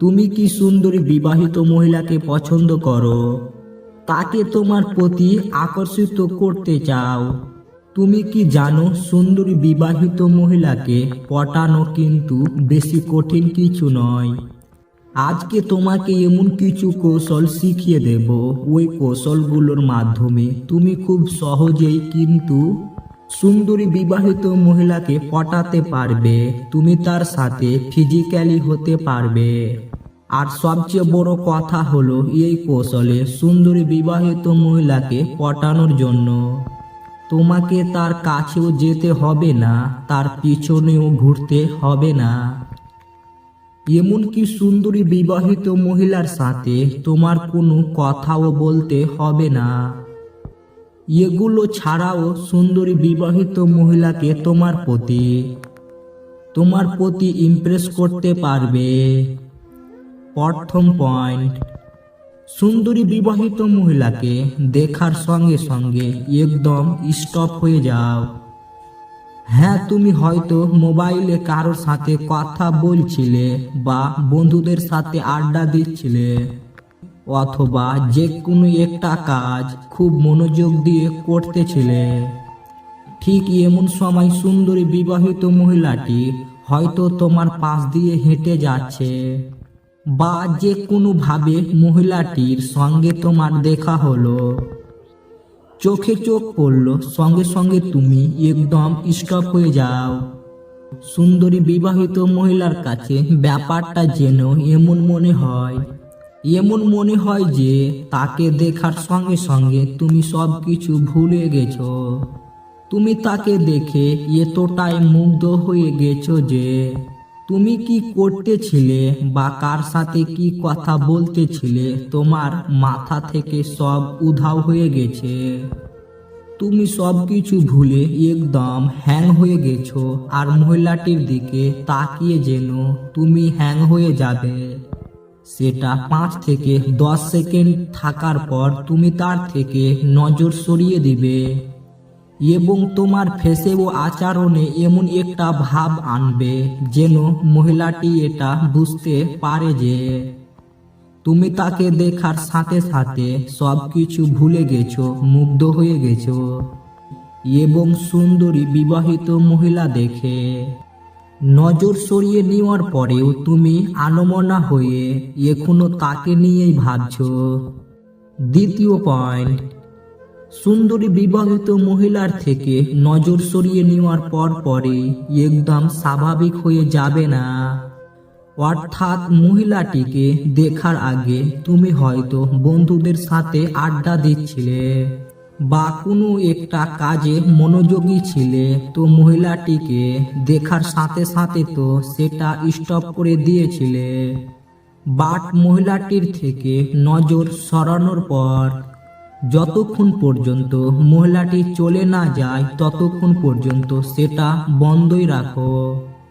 তুমি কি সুন্দরী বিবাহিত মহিলাকে পছন্দ করো? তাকে তোমার প্রতি আকর্ষিত করতে চাও। তুমি কি জানো সুন্দরী বিবাহিত মহিলাকে পটানো কিন্তু বেশি কঠিন কিছু নয়। আজকে তোমাকে এমন কিছু কৌশল শিখিয়ে দেব। ওই কৌশলগুলোর মাধ্যমে তুমি খুব সহজেই কিন্তু সুন্দরী বিবাহিত মহিলাকে পটাতে পারবে। তুমি তার সাথে ফিজিক্যালি হতে পারবে। আর সবচেয়ে বড় কথা হলো এই কৌশলে সুন্দরী বিবাহিত মহিলাকে পটানোর জন্য। তোমাকে তার কাছেও যেতে হবে না, তার পিছনেও ঘুরতে হবে না। এমনকি সুন্দরী বিবাহিত মহিলার সাথে তোমার কোনো কথাও বলতে হবে না। এগুলো ছাড়াও সুন্দরী বিবাহিত মহিলাকে তোমার প্রতি তোমার প্রতি ইমপ্রেস করতে পারবে। প্রথম পয়েন্ট। সুন্দরী বিবাহিত মহিলাকে দেখার সঙ্গে সঙ্গে একদম স্টপ হয়ে যাও। হ্যাঁ তুমি হয়তো মোবাইলে কারোর সাথে কথা বলছিলে বা বন্ধুদের সাথে আড্ডা দিচ্ছিলে, অথবা যে কোনো একটা কাজ খুব মনোযোগ দিয়ে করতেছিলে। ঠিক এমন সময় সুন্দরী বিবাহিত মহিলাটি হয়তো তোমার পাশ দিয়ে হেঁটে যাচ্ছে। বা যে কোনোভাবে মহিলাটির সঙ্গে তোমার দেখা হলো। চোখে চোখ পড়ল, সঙ্গে সঙ্গে তুমি একদম স্টপ হয়ে যাও। সুন্দরী বিবাহিত মহিলার কাছে ব্যাপারটা যেন এমন মনে হয়। এমন মনে হয় যে তাকে দেখার সঙ্গে সঙ্গে তুমি সব কিছু ভুলে গেছো। তুমি তাকে দেখে এতটাই মুগ্ধ হয়ে গেছো যে তুমি কি করতেছিলে বা কার সাথে কি কথা বলতেছিলে? তোমার মাথা থেকে সব উধাও হয়ে গেছে। তুমি সব কিছু ভুলে একদম হ্যাং হয়ে গেছো আর মহিলাটির দিকে তাকিয়ে যেন তুমি হ্যাং হয়ে যাবে। সেটা পাঁচ থেকে দশ সেকেন্ড থাকার পর তুমি তার থেকে নজর সরিয়ে দিবে। এবং তোমার ফেসে ও আচরণে এমন একটা ভাব আনবে যেন মহিলাটি এটা বুঝতে পারে যে তুমি তাকে দেখার সাথে সাথে সব কিছু ভুলে গেছো, মুগ্ধ হয়ে গেছো। এবং সুন্দরী বিবাহিত মহিলা দেখে নজর সরিয়ে নেওয়ার পরেও তুমি আনমনা হয়ে এখনও তাকে নিয়েই ভাবছ। দ্বিতীয় পয়েন্ট সুন্দরী বিবাহিত মহিলার থেকে নজর সরিয়ে নেওয়ার পর পরে একদম স্বাভাবিক হয়ে যাবে না। অর্থাৎ মহিলাটিকে দেখার আগে তুমি হয়তো বন্ধুদের সাথে আড্ডা দিচ্ছিলে বা কোনো একটা কাজে মনোযোগী ছিলে, তো মহিলাটিকে দেখার সাথে সাথে তো সেটা স্টপ করে দিয়েছিলে। বাট মহিলাটির থেকে নজর সরানোর পর যতক্ষণ পর্যন্ত মহিলাটি চলে না যায় ততক্ষণ পর্যন্ত সেটা বন্ধই রাখো।